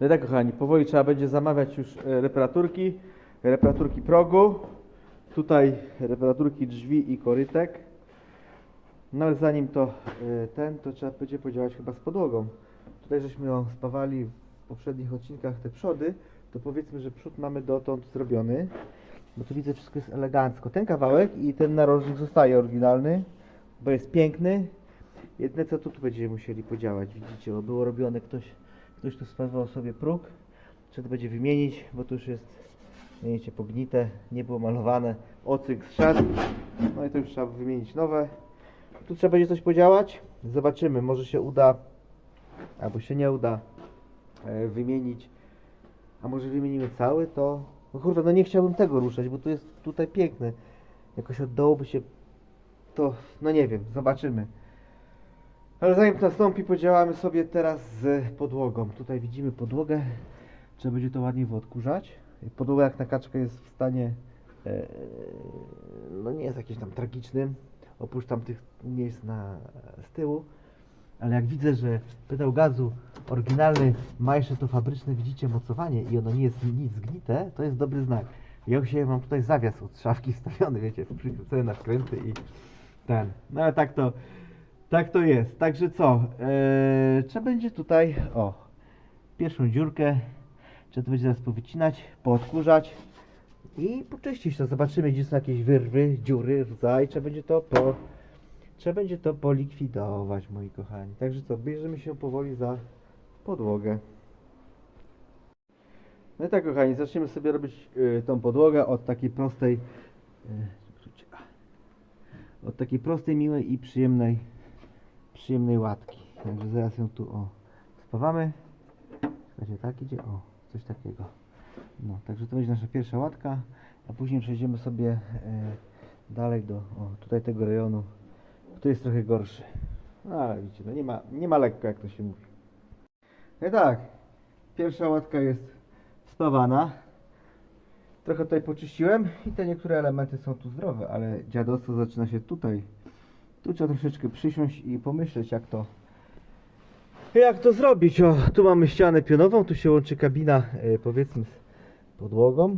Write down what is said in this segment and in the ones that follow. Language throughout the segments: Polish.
No i tak, kochani, powoli trzeba będzie zamawiać już e, reparaturki, reparaturki progu, tutaj reparaturki drzwi i korytek. No ale zanim to e, ten, to trzeba będzie podziałać chyba z podłogą. Tutaj żeśmy ją spawali w poprzednich odcinkach te przody, to powiedzmy, że przód mamy dotąd zrobiony. Bo tu widzę wszystko jest elegancko. Ten kawałek i ten narożnik zostaje oryginalny, bo jest piękny. Jedyne co tu, tu będziemy musieli podziałać, widzicie, bo było robione ktoś, ktoś tu spawał sobie próg. Trzeba to będzie wymienić, bo tu już jest, wiecie, pognite, nie było malowane, ocyk zszedł. No i to już trzeba wymienić nowe. Tu trzeba będzie coś podziałać. Zobaczymy, może się uda, albo się nie uda e, wymienić. A może wymienimy cały, to... No kurwa, no nie chciałbym tego ruszać, bo tu jest tutaj piękne. Jakoś od dołu by się... To, no nie wiem, zobaczymy. Ale zanim to nastąpi, podziałamy sobie teraz z podłogą. Tutaj widzimy podłogę. Trzeba będzie to ładnie wyodkurzać. Podłoga jak na kaczkę jest w stanie... E, no nie jest jakimś tam tragicznym. Oprócz tam tych miejsc na, z tyłu. Ale jak widzę, że pedał gazu oryginalny ma jeszcze to fabryczne, widzicie, mocowanie i ono nie jest nic zgnite, to jest dobry znak. Ja się mam tutaj zawias od szafki wstawiony, wiecie, przykręcony na wkręty i ten. No ale tak to, tak to jest. Także co, eee, trzeba będzie tutaj, o, pierwszą dziurkę, trzeba to będzie teraz powycinać, poodkurzać i poczyścić to. Zobaczymy, gdzie są jakieś wyrwy, dziury, rdza i trzeba będzie to po, trzeba będzie to polikwidować, moi kochani. Także co, bierzemy się powoli za podłogę. No i tak, kochani, zaczniemy sobie robić y, tą podłogę od takiej prostej, y, od takiej prostej, miłej i przyjemnej, przyjemnej łatki. Także zaraz ją tu, o, spawamy. Słuchajcie, tak idzie, o, coś takiego. No, także to będzie nasza pierwsza łatka, a później przejdziemy sobie e, dalej do, o, tutaj tego rejonu, który jest trochę gorszy. No, ale widzicie, no nie ma, nie ma lekko, jak to się mówi. No i tak, pierwsza łatka jest spawana. Trochę tutaj poczyściłem i te niektóre elementy są tu zdrowe, ale dziadostwo zaczyna się tutaj. Tu trzeba troszeczkę przysiąść i pomyśleć, jak to jak to zrobić? O, tu mamy ścianę pionową, tu się łączy kabina, e, powiedzmy, z podłogą.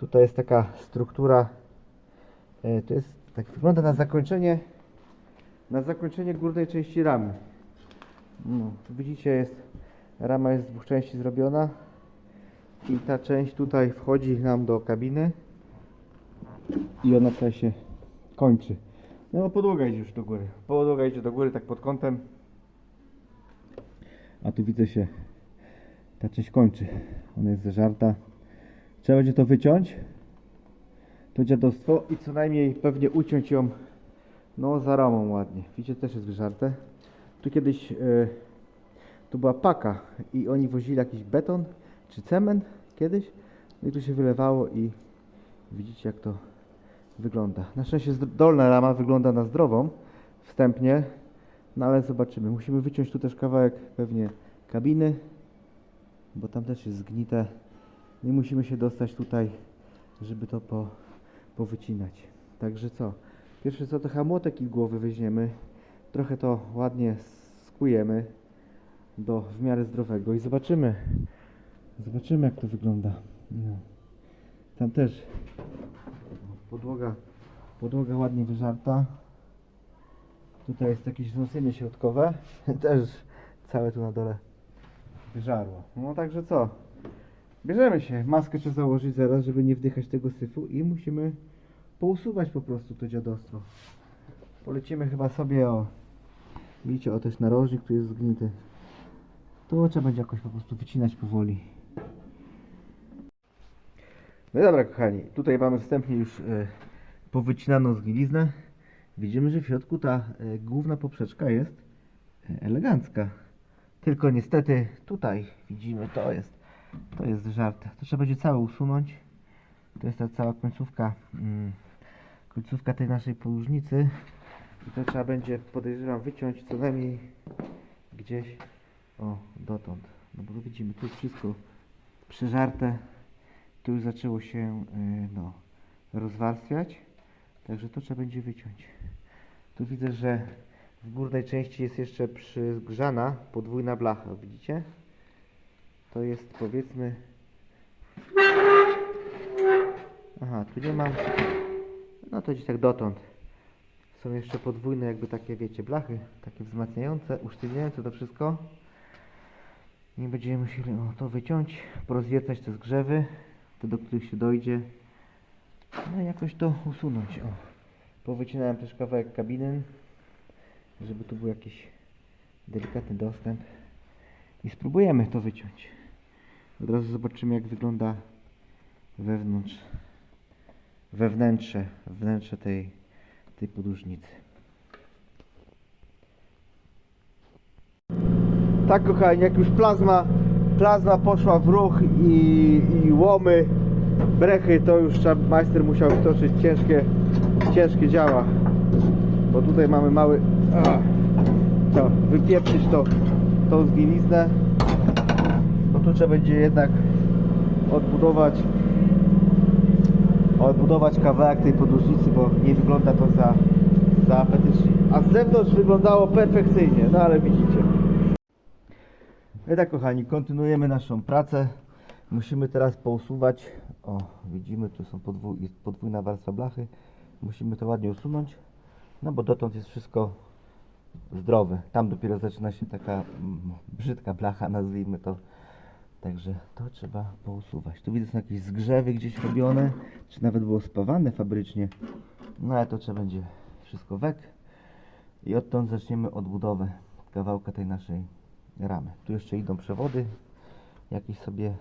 Tutaj jest taka struktura, e, to jest, tak wygląda na zakończenie, na zakończenie górnej części ramy. No, tu widzicie, jest, rama jest z dwóch części zrobiona i ta część tutaj wchodzi nam do kabiny i ona tutaj się kończy. No, podłoga idzie już do góry. Podłoga idzie do góry tak pod kątem. A tu widzę się ta część kończy. Ona jest zażarta. Trzeba będzie to wyciąć. To dziadostwo i co najmniej pewnie uciąć ją no za ramą ładnie. Widzicie, też jest wyżarte. Tu kiedyś e, tu była paka i oni wozili jakiś beton czy cement kiedyś. No i tu się wylewało i widzicie jak to wygląda. Na szczęście dolna rama wygląda na zdrową wstępnie. No ale zobaczymy. Musimy wyciąć tu też kawałek pewnie kabiny, bo tam też jest zgnite. I musimy się dostać tutaj, żeby to po, powycinać. Także co? Pierwsze co to chyba młotek i głowy weźmiemy. Trochę to ładnie skujemy do w miarę zdrowego i zobaczymy. Zobaczymy jak to wygląda. No. Tam też podłoga, podłoga ładnie wyżarta. Tutaj jest jakieś wzmocnienie środkowe. Też całe tu na dole wyżarło. No także co? Bierzemy się. Maskę trzeba założyć zaraz, żeby nie wdychać tego syfu i musimy pousuwać po prostu to dziadostwo. Polecimy chyba sobie o... Widzicie, o też narożnik, tu jest zgnity. To trzeba będzie jakoś po prostu wycinać powoli. No dobra kochani, tutaj mamy wstępnie już e, powycinaną zgniliznę. Widzimy, że w środku ta e, główna poprzeczka jest e, elegancka. Tylko niestety tutaj widzimy, to jest, to jest żarte. To trzeba będzie całe usunąć. To jest ta cała końcówka, mm, końcówka tej naszej podłużnicy. I to trzeba będzie, podejrzewam, wyciąć co najmniej gdzieś, o, dotąd. No bo widzimy, tu jest wszystko przeżarte. Tu już zaczęło się, y, no, rozwarstwiać. Także to trzeba będzie wyciąć. Tu widzę, że w górnej części jest jeszcze przygrzana podwójna blacha, widzicie? to jest powiedzmy... Aha, tu nie ma... No to gdzieś tak dotąd. Są jeszcze podwójne jakby takie, wiecie, blachy, takie wzmacniające, usztywniające to wszystko. Nie będziemy musieli to wyciąć, porozwiercać te zgrzewy, te do których się dojdzie. No jakoś to usunąć. O. Powycinałem też kawałek kabiny, żeby tu był jakiś delikatny dostęp. I spróbujemy to wyciąć. Od razu zobaczymy jak wygląda wewnątrz, wewnętrze, wnętrze tej, tej podłużnicy. Tak kochani, jak już plazma, plazma poszła w ruch i, i łomy, brechy, to już majster musiał wtoczyć ciężkie, ciężkie działa. Bo tutaj mamy mały, a, to, wypieprzyć to, tą zgniliznę. Bo tu trzeba będzie jednak odbudować odbudować kawałek tej podłużnicy, bo nie wygląda to za, za apetycznie. A z zewnątrz wyglądało perfekcyjnie, no ale widzicie. No tak kochani, kontynuujemy naszą pracę. Musimy teraz pousuwać. O, widzimy, tu są podwój, jest podwójna warstwa blachy. Musimy to ładnie usunąć. No bo dotąd jest wszystko zdrowe. Tam dopiero zaczyna się taka mm, brzydka blacha, nazwijmy to. Także to trzeba pousuwać. Tu widzę są jakieś zgrzewy gdzieś robione, czy nawet było spawane fabrycznie. No ale to trzeba będzie wszystko wek. I odtąd zaczniemy odbudowę kawałka tej naszej ramy. Tu jeszcze idą przewody. Jakiś sobie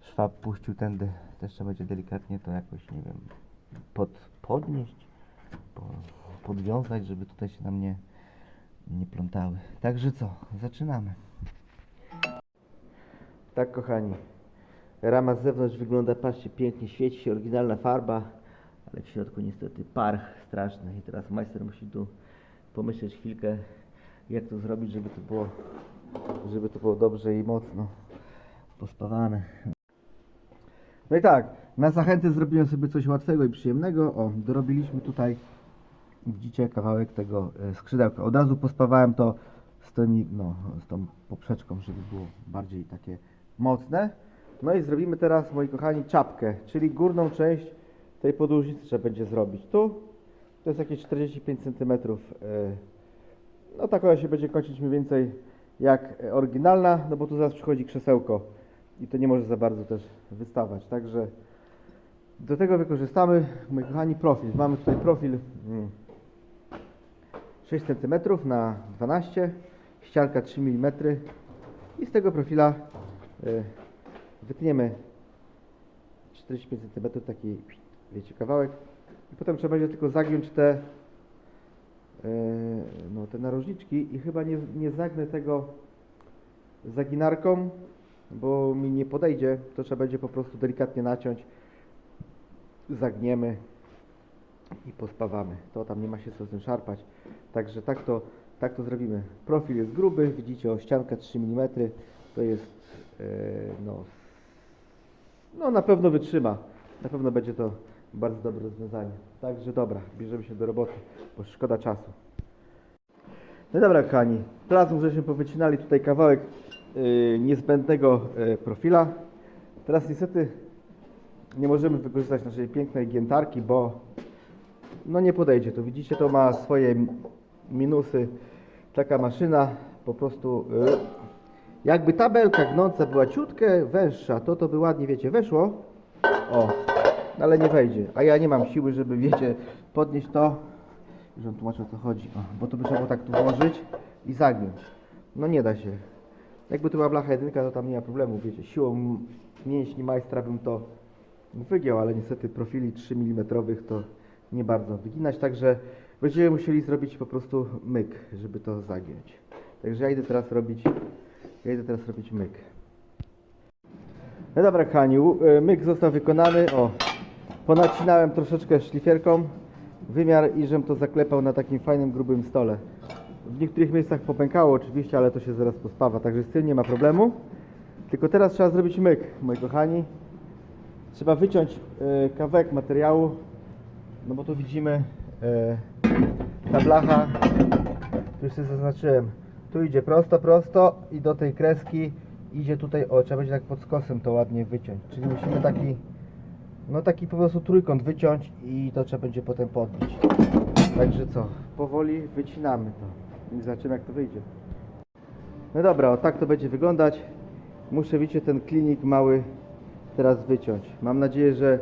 szwab puścił tędy. Też trzeba będzie delikatnie to jakoś, nie wiem, pod, podnieść, po, podwiązać, żeby tutaj się nam nie, nie plątały. Także co, zaczynamy. Tak kochani, rama z zewnątrz wygląda, patrzcie, pięknie świeci się, oryginalna farba, ale w środku niestety parch straszny i teraz majster musi tu pomyśleć chwilkę, jak to zrobić, żeby to było, żeby to było dobrze i mocno pospawane. No i tak, na zachętę zrobiłem sobie coś łatwego i przyjemnego. O, dorobiliśmy tutaj, widzicie, kawałek tego e, skrzydełka. Od razu pospawałem to z, tymi, no, z tą poprzeczką, żeby było bardziej takie mocne. No i zrobimy teraz, moi kochani, czapkę, czyli górną część tej podłużnicy trzeba będzie zrobić. Tu to jest jakieś 45 cm. No tak ona się będzie kończyć mniej więcej jak oryginalna, no bo tu zaraz przychodzi krzesełko i to nie może za bardzo też wystawać. Także do tego wykorzystamy, moi kochani, profil. Mamy tutaj profil mm, 6 cm na 12, ścianka 3 mm i z tego profila y, wytniemy 45 cm taki, wiecie, kawałek i potem trzeba będzie tylko zagiąć te no, te narożniczki i chyba nie, nie zagnę tego zaginarką, bo mi nie podejdzie, to trzeba będzie po prostu delikatnie naciąć, zagniemy i pospawamy. To tam nie ma się co z tym szarpać. Także tak to, tak to zrobimy. Profil jest gruby, widzicie o ścianka 3 mm. To jest e, no, no na pewno wytrzyma. Na pewno będzie to bardzo dobre rozwiązanie. Także dobra, bierzemy się do roboty, bo szkoda czasu. No dobra kochani, plazmu żeśmy powycinali tutaj kawałek yy, niezbędnego yy, profila. Teraz niestety nie możemy wykorzystać naszej pięknej giętarki, bo no nie podejdzie to. Widzicie, to ma swoje minusy. Taka maszyna po prostu yy, jakby tabelka gnąca była ciutkę węższa, to to by ładnie, wiecie, weszło. O, ale nie wejdzie. A ja nie mam siły, żeby, wiecie, podnieść to. Już wam tłumaczę o co chodzi. O, bo to by trzeba było tak tu włożyć i zagiąć. No nie da się. Jakby to była blacha jedynka, to tam nie ma problemu, wiecie. Siłą mięśni majstra bym to wygiął, ale niestety profili 3 mm to nie bardzo wyginać, także będziemy musieli zrobić po prostu myk, żeby to zagiąć. Także ja idę teraz robić, ja idę teraz robić myk. No dobra, Kaniu, myk został wykonany. O, ponacinałem troszeczkę szlifierką wymiar i żem to zaklepał na takim fajnym, grubym stole. W niektórych miejscach popękało oczywiście, ale to się zaraz pospawa, także z tym nie ma problemu. Tylko teraz trzeba zrobić myk, moi kochani. Trzeba wyciąć e, kawałek materiału, no bo tu widzimy e, ta blacha, tu już sobie zaznaczyłem, tu idzie prosto, prosto i do tej kreski idzie tutaj, o trzeba będzie tak pod skosem to ładnie wyciąć. Czyli musimy taki, no taki po prostu trójkąt wyciąć i to trzeba będzie potem podbić. Także co, powoli wycinamy to i zobaczymy jak to wyjdzie. No dobra, o tak to będzie wyglądać. Muszę, wiecie, ten klinik mały teraz wyciąć. Mam nadzieję, że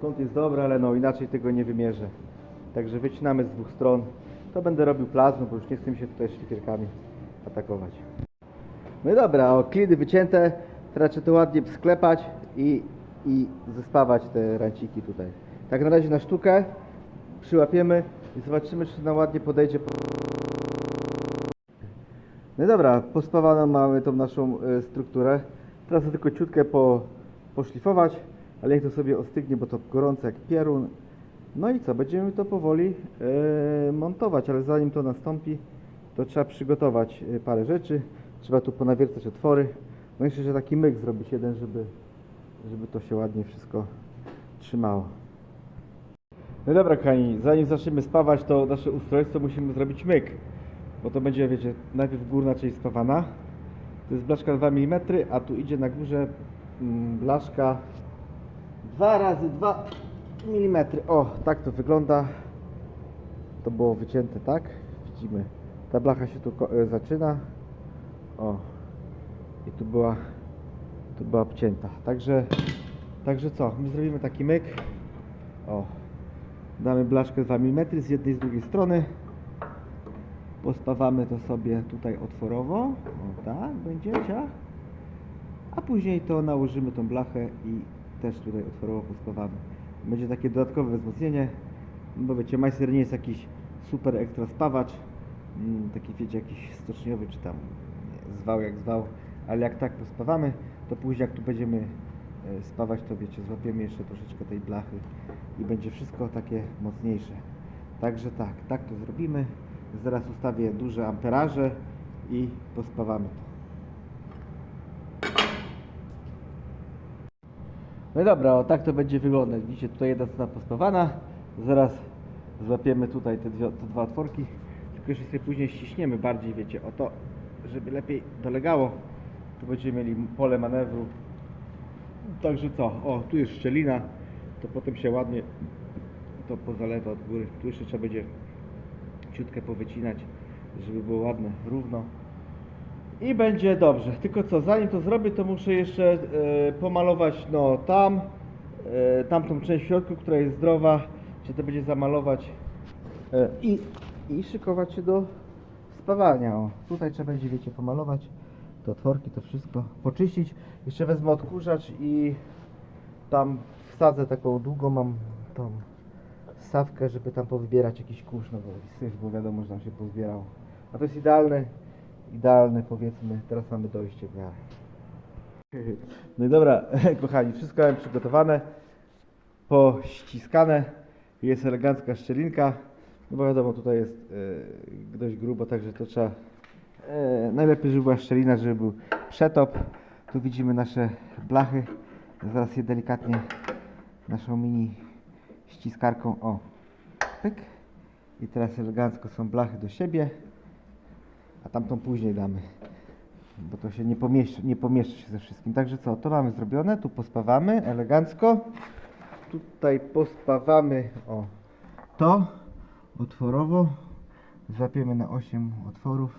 kąt jest dobry, ale no inaczej tego nie wymierzę. Także wycinamy z dwóch stron. To będę robił plazmą, bo już nie chcę się tutaj szlifierkami atakować. No dobra, o kliny wycięte. Teraz trzeba to ładnie sklepać i, i zespawać te ranciki tutaj. Tak na razie na sztukę przyłapiemy i zobaczymy, czy nam ładnie podejdzie. No i dobra, pospawaną mamy tą naszą e, strukturę. Teraz tylko ciutkę po, poszlifować, ale niech to sobie ostygnie, bo to gorące jak pierun. No i co, będziemy to powoli e, montować, ale zanim to nastąpi, to trzeba przygotować e, parę rzeczy. Trzeba tu ponawiercać otwory. No jeszcze że taki myk zrobić jeden, żeby, żeby to się ładnie wszystko trzymało. No dobra kochani, zanim zaczniemy spawać to nasze ustrojstwo musimy zrobić myk. Bo to będzie, wiecie, najpierw górna część spawana. To jest blaszka 2 mm, a tu idzie na górze mm, blaszka 2 razy 2 mm. O, tak to wygląda. To było wycięte, tak? Widzimy. Ta blacha się tu e, zaczyna. O. I tu była tu była obcięta. Także także co? My zrobimy taki myk. O. Damy blaszkę 2 mm z jednej i z drugiej strony. Pospawamy to sobie tutaj otworowo. O tak, będzie ciach. A później to nałożymy tą blachę i też tutaj otworowo pospawamy. Będzie takie dodatkowe wzmocnienie. Bo wiecie, Majster nie jest jakiś super ekstra spawacz. Mm, Taki wiecie, jakiś stoczniowy czy tam zwał jak zwał. Ale jak tak pospawamy, to później jak tu będziemy e, spawać, to wiecie, złapiemy jeszcze troszeczkę tej blachy i będzie wszystko takie mocniejsze. Także tak, tak to zrobimy. Zaraz ustawię duże amperaże i pospawamy to. No i dobra, o tak to będzie wyglądać. Widzicie, tutaj jedna strona pospawana. Zaraz złapiemy tutaj te, dwie, te dwa otworki. Tylko jeszcze sobie później ściśniemy bardziej, wiecie, o to, żeby lepiej dolegało. Tu będziemy mieli pole manewru. Także co, o, tu jest szczelina. To potem się ładnie to pozalewa od góry. Tu jeszcze trzeba będzie ciutkę powycinać, żeby było ładne, równo. I będzie dobrze. Tylko co, zanim to zrobię, to muszę jeszcze e, pomalować no tam, e, tamtą część w środku, która jest zdrowa. Czy to będzie zamalować e, i, i szykować się do spawania. O, tutaj trzeba będzie, wiecie, pomalować te otworki, to wszystko, poczyścić. Jeszcze wezmę odkurzacz i tam wsadzę taką długą mam tą stawkę, żeby tam powybierać jakiś kurz, no bo syf, bo wiadomo, że tam się pozbierało. A to jest idealne, idealne powiedzmy, teraz mamy dojście w miarę. No i dobra, kochani, wszystko mam przygotowane, pościskane, jest elegancka szczelinka, no bo wiadomo, tutaj jest e, dość grubo, także to trzeba, najlepiej, żeby była szczelina, żeby był przetop. Tu widzimy nasze blachy, zaraz je delikatnie naszą mini ściskarką, o, pyk. I teraz elegancko są blachy do siebie, a tamtą później damy, bo to się nie pomieszczy, nie pomieszczy się ze wszystkim. Także co, to mamy zrobione, tu pospawamy elegancko. Tutaj pospawamy, o, to otworowo. Złapiemy na 8 otworów,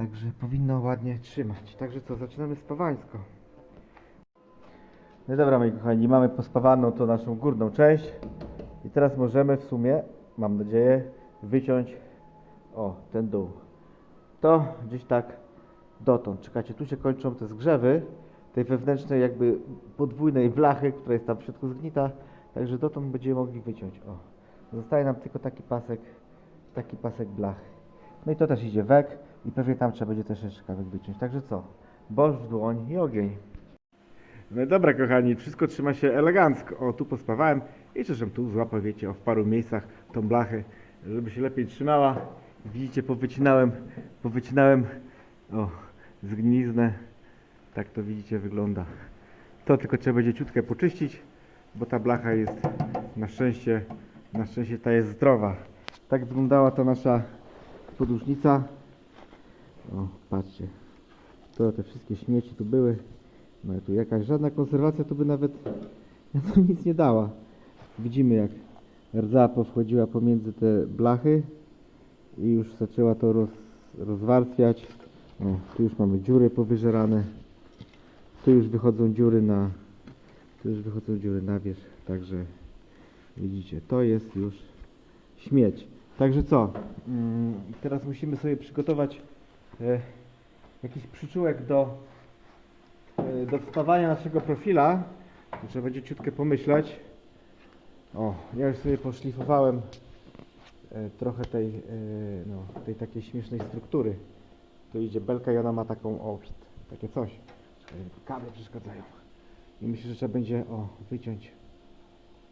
także powinno ładnie trzymać. Także co, zaczynamy spawańsko. No dobra, moi kochani, mamy pospawaną tą naszą górną część. I teraz możemy w sumie, mam nadzieję, wyciąć o ten dół. To gdzieś tak dotąd. Czekajcie, tu się kończą te zgrzewy tej wewnętrznej jakby podwójnej blachy, która jest tam w środku zgnita. Także dotąd będziemy mogli wyciąć. O. Zostaje nam tylko taki pasek, taki pasek blachy. No i to też idzie wek i pewnie tam trzeba będzie też jeszcze kawałek wyciąć. Także co? Boż w dłoń i ogień. No dobra, kochani, wszystko trzyma się elegancko. O, tu pospawałem i żebym tu złapał, wiecie, o, w paru miejscach tą blachę, żeby się lepiej trzymała. Widzicie, powycinałem, powycinałem, o, zgniliznę. Tak to widzicie wygląda. To tylko trzeba będzie ciutkę poczyścić, bo ta blacha jest na szczęście, na szczęście ta jest zdrowa. Tak wyglądała ta nasza podłużnica. O, patrzcie. To te wszystkie śmieci tu były. No i tu jakaś żadna konserwacja to by nawet no, nic nie dała. Widzimy jak rdza powchodziła pomiędzy te blachy i już zaczęła to roz, rozwarstwiać. O, tu już mamy dziury powyżerane. Tu już wychodzą dziury na tu już wychodzą dziury na wierzch, także widzicie, to jest już śmieć. Także co? Mm, teraz musimy sobie przygotować jakiś przyczółek do, e, do wstawania naszego profila. Trzeba będzie ciutkę pomyśleć. O, ja już sobie poszlifowałem e, trochę tej, e, no, tej takiej śmiesznej struktury. Tu idzie belka i ona ma taką, o, takie coś. Kable przeszkadzają. I myślę, że trzeba będzie, o, wyciąć.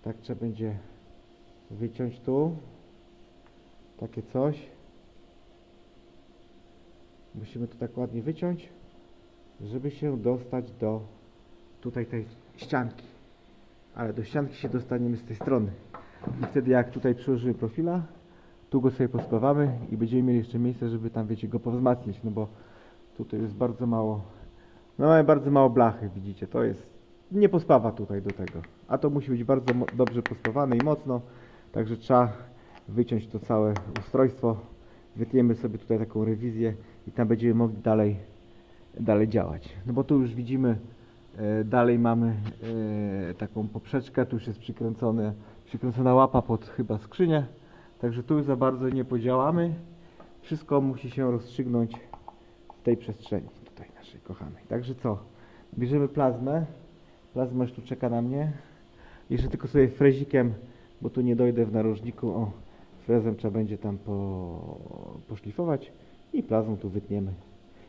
Tak trzeba będzie wyciąć tu. Takie coś. Musimy to tak ładnie wyciąć, żeby się dostać do tutaj tej ścianki. Ale do ścianki się dostaniemy z tej strony. I wtedy jak tutaj przyłożymy profila, tu go sobie pospawamy i będziemy mieli jeszcze miejsce, żeby tam, wiecie, go powzmacniać, no bo tutaj jest bardzo mało, no mamy bardzo mało blachy, widzicie, to jest, nie pospawa tutaj do tego, a to musi być bardzo dobrze pospawane i mocno, także trzeba wyciąć to całe ustrojstwo, wytniemy sobie tutaj taką rewizję i tam będziemy mogli dalej, dalej działać, no bo tu już widzimy, e, dalej mamy e, taką poprzeczkę, tu już jest przykręcone, przykręcona łapa pod chyba skrzynię, Także tu za bardzo nie podziałamy. Wszystko musi się rozstrzygnąć w tej przestrzeni tutaj naszej kochanej. Także co? Bierzemy plazmę. Plazma już tu czeka na mnie. Jeszcze tylko sobie frezikiem, bo tu nie dojdę w narożniku. O, frezem trzeba będzie tam po, poszlifować i plazmą tu wytniemy.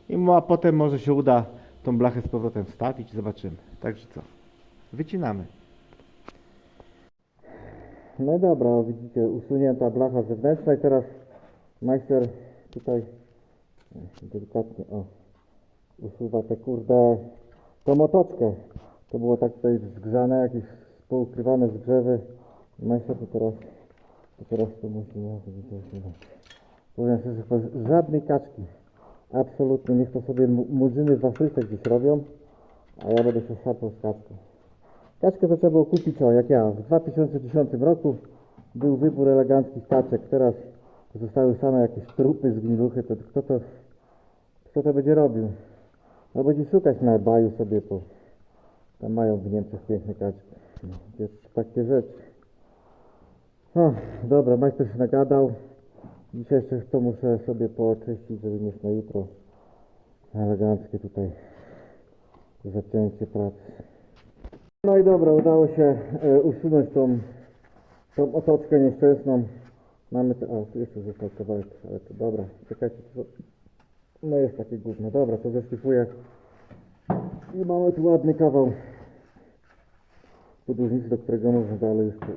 I a potem może się uda tą blachę z powrotem wstawić. Zobaczymy. Także co? Wycinamy. No i dobra, widzicie, usunięta blacha zewnętrzna i teraz majster tutaj e, delikatnie o, usuwa te kurde, tą otoczkę. To było tak tutaj zgrzane, jakieś poukrywane zgrzewy. I Majster to teraz, teraz to musi, no, to to usuwać. Powiem szczerze, żadnej kaczki. Absolutnie, niech to sobie mu- murzyny w Afryce gdzieś robią, a ja będę się szarpał z kaczką. Kaczkę to trzeba było kupić, o jak ja. W 2010 roku był wybór eleganckich kaczek. Teraz zostały same jakieś trupy z gniluchy. To kto to, kto to będzie robił? No będzie szukać na ebaju sobie, po tam mają w Niemczech piękne kaczki. No, Jest takie rzeczy. O, dobra, majster się nagadał. Dzisiaj jeszcze to muszę sobie pooczyścić, żeby mieć na jutro eleganckie tutaj zacięcie pracy. No i dobra, udało się e, usunąć tą, tą otoczkę nieszczęsną. Mamy te, a tu jeszcze został kawałek, ale to dobra, czekajcie, to, no jest takie gówno, dobra, to zeszlifuję i mamy tu ładny kawał podłużnicy, do którego można dalej jeszcze,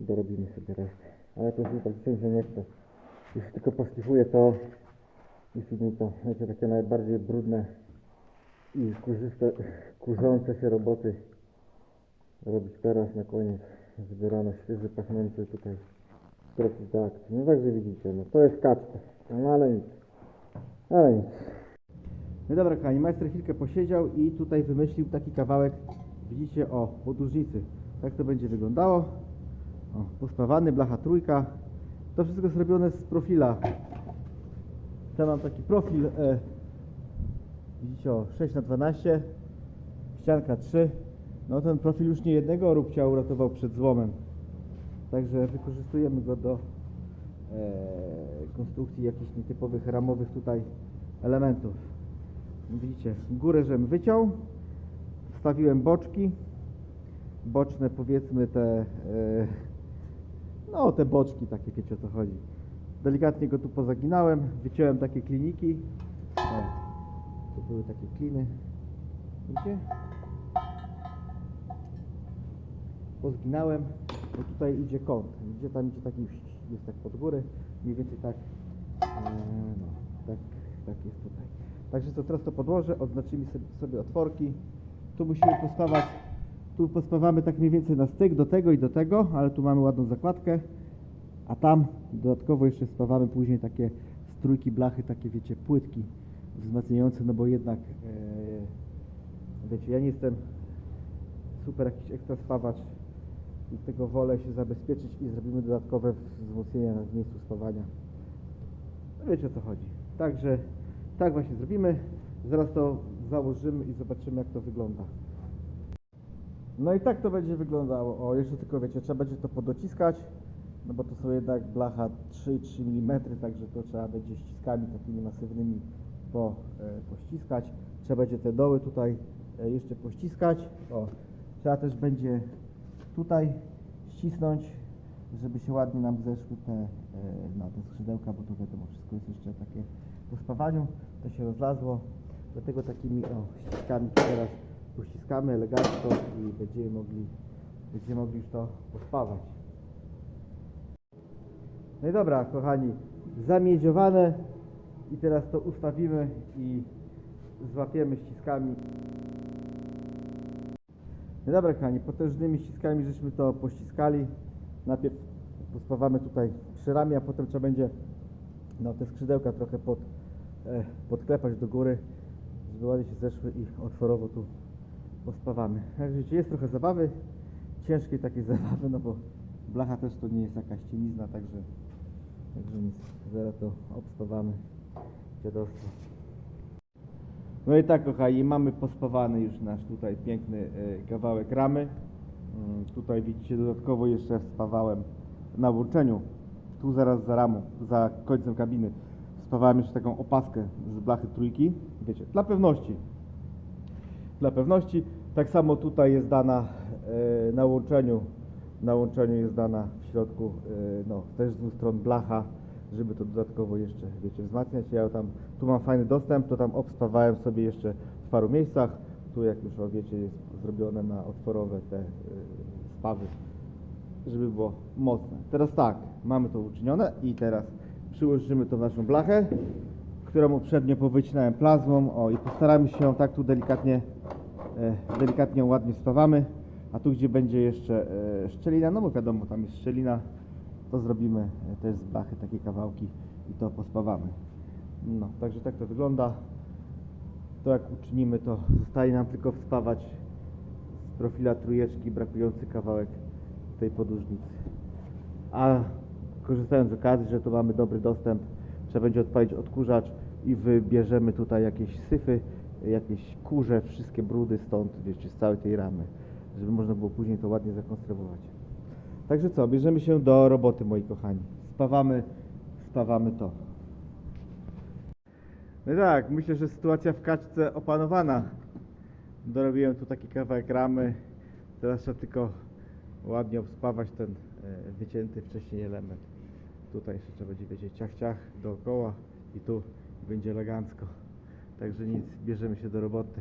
dorobimy sobie resztę, ale to już tak się nie chce, już tylko poszlifuję to i finito, wiecie, takie najbardziej brudne i kurzyste, kurzące się roboty robić teraz na koniec. Zbierano świeży, pachnący tutaj profil do akcji. No także widzicie, no to jest kaczka. No ale nic. Ale nic. No dobra, kochani, majster chwilkę posiedział i tutaj wymyślił taki kawałek, widzicie, o, podłużnicy. Tak to będzie wyglądało. O, pospawany, blacha trójka. To wszystko zrobione z profila. Ja mam taki profil e, Widzicie o 6 na 12 ścianka 3 no ten profil już nie jednego róbcia uratował przed złomem. Także wykorzystujemy go do e, konstrukcji jakichś nietypowych ramowych tutaj elementów. Widzicie górę żem wyciął. Wstawiłem boczki. Boczne powiedzmy te e, no te boczki takie wiecie o co chodzi delikatnie go tu pozaginałem wyciąłem takie kliniki o. To były takie kliny. Widzicie? Pozginałem. Bo tutaj idzie kąt. Gdzie tam idzie taki jest tak pod górę. Mniej więcej tak. e, No, tak, tak jest tutaj. Także co teraz to podłożę, odznaczymy sobie, sobie otworki. Tu musimy pospawać. Tu pospawamy tak mniej więcej na styk do tego i do tego, ale tu mamy ładną zakładkę. A tam dodatkowo jeszcze spawamy później takie strójki blachy, takie wiecie, płytki wzmacniające, no bo jednak e, wiecie, ja nie jestem super jakiś ekstra spawacz i tego wolę się zabezpieczyć i zrobimy dodatkowe wzmocnienia w miejscu spawania. No wiecie o co chodzi. Także tak właśnie zrobimy. Zaraz to założymy i zobaczymy jak to wygląda. No i tak to będzie wyglądało. O, jeszcze tylko wiecie, trzeba będzie to podociskać, no bo to są jednak blacha 3,3 mm, także to trzeba będzie ściskami takimi masywnymi po, e, pościskać. Trzeba będzie te doły tutaj e, jeszcze pościskać. O, trzeba też będzie tutaj ścisnąć, żeby się ładnie nam zeszły te, no, te skrzydełka, bo to wiadomo, wszystko jest jeszcze takie po spawaniu, to się rozlazło. Dlatego takimi o, ściskami teraz uściskamy elegancko i będziemy mogli, będziemy mogli już to pospawać. No i dobra, kochani, zamiedziowane i teraz to ustawimy i złapiemy ściskami. No dobra, kochani, potężnymi ściskami żeśmy to pościskali. Najpierw pospawamy tutaj przy ramię, a potem trzeba będzie no, te skrzydełka trochę pod, e, podklepać do góry, żeby ładnie się zeszły i otworowo tu pospawamy. Widzicie, jest trochę zabawy, ciężkiej takiej zabawy, no bo blacha też to nie jest jakaś cienizna, także, także nic, zaraz to obspawamy, dziadostwo. No i tak kochani, mamy pospawany już nasz tutaj piękny e, kawałek ramy. Mm, Tutaj widzicie dodatkowo jeszcze spawałem na włączeniu, tu zaraz za ramą, za końcem kabiny spawałem jeszcze taką opaskę z blachy trójki, wiecie, dla pewności. Dla pewności. Tak samo tutaj jest dana e, na łączeniu, na łączeniu jest dana w środku, e, no też z dwóch stron blacha, żeby to dodatkowo jeszcze, wiecie, wzmacniać. Ja tam, tu mam fajny dostęp, to tam obspawałem sobie jeszcze w paru miejscach. Tu jak już wiecie, jest zrobione na otworowe te e, spawy, żeby było mocne. Teraz tak, mamy to uczynione i teraz przyłożymy to w naszą blachę, którą uprzednio powycinałem plazmą. O i postaramy się ją tak tu delikatnie, e, delikatnie ładnie spawamy. A tu gdzie będzie jeszcze e, szczelina, no bo wiadomo tam jest szczelina, to zrobimy e, też z blachy takie kawałki i to pospawamy. No, także tak to wygląda. To jak uczynimy, to zostaje nam tylko wspawać z profila trójeczki brakujący kawałek tej podłużnicy. A korzystając z okazji, że tu mamy dobry dostęp, trzeba będzie odpalić odkurzacz i wybierzemy tutaj jakieś syfy, jakieś kurze, wszystkie brudy stąd, wiecie, z całej tej ramy, żeby można było później to ładnie zakonserwować. Także co, bierzemy się do roboty, moi kochani. Spawamy, spawamy to. No tak, myślę, że sytuacja w kaczce opanowana. Dorobiłem tu taki kawałek ramy. Teraz trzeba tylko ładnie obspawać ten e, wycięty wcześniej element. Tutaj jeszcze trzeba będzie wiedzieć ciach ciach dookoła i tu będzie elegancko. Także nic, bierzemy się do roboty.